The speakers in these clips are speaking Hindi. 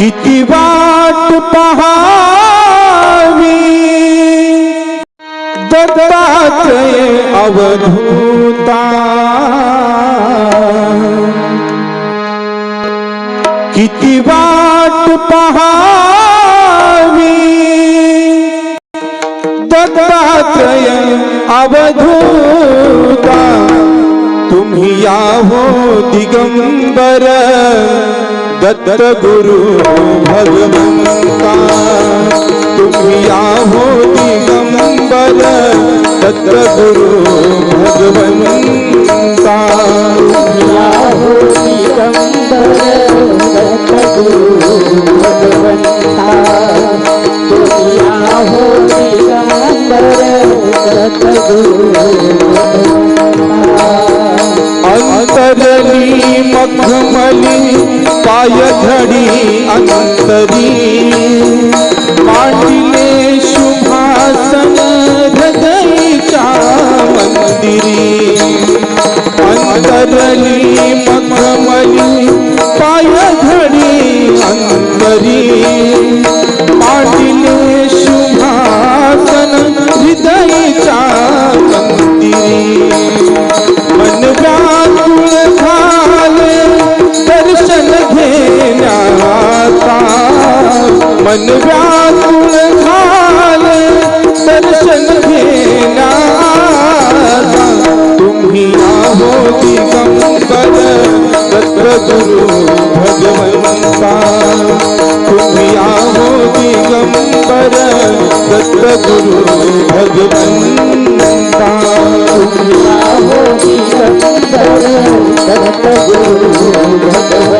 किती वाट पहावी? अवधूता। किती वाट पहावी? अवधूता। तुम्ही याहो दिगंबर। दत्त गुरु भगवंता तुम्ही याहो दिगंबर दत्त गुरु भगवंता याहो दिगंबर दत्तगुरु भगवंता तुम्ही याहो दिगंबर दत्तगुरु भगवंता अंतरली मखमली पायधडी अंतरी मांडले मन व्याकुळ झाले दर्शन घेण्याचा तुम्ही आहो दिगंबर दत्त गुरु भगवंता तुम्ही आहो दिगंबर दत्त गुरु भगवंता याहो दिगंबर दत्तगुरु भगवंता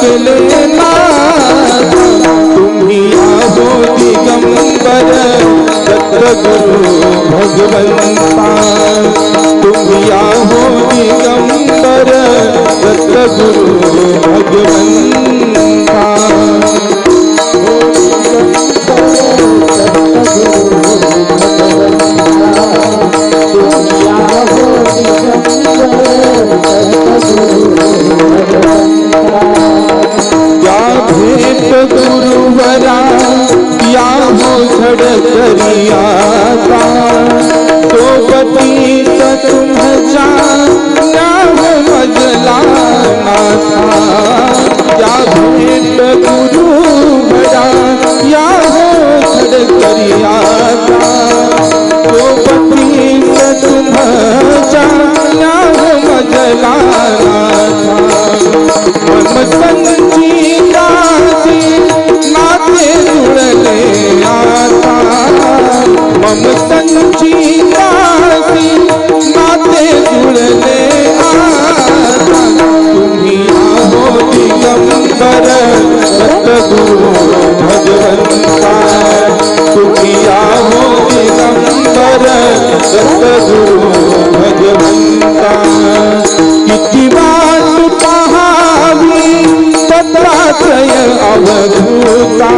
नाथा तुम्ही आहो दिगंबर गुरु भगवंता तुम्ही आहो दिगंबर गुरु भगवंता हो झडकरियाचा सोबतीच तुमच्या न्याव मजला सोबतीच तुमच्या न्याव मजला सतगुरु भगवंता किती अवधूता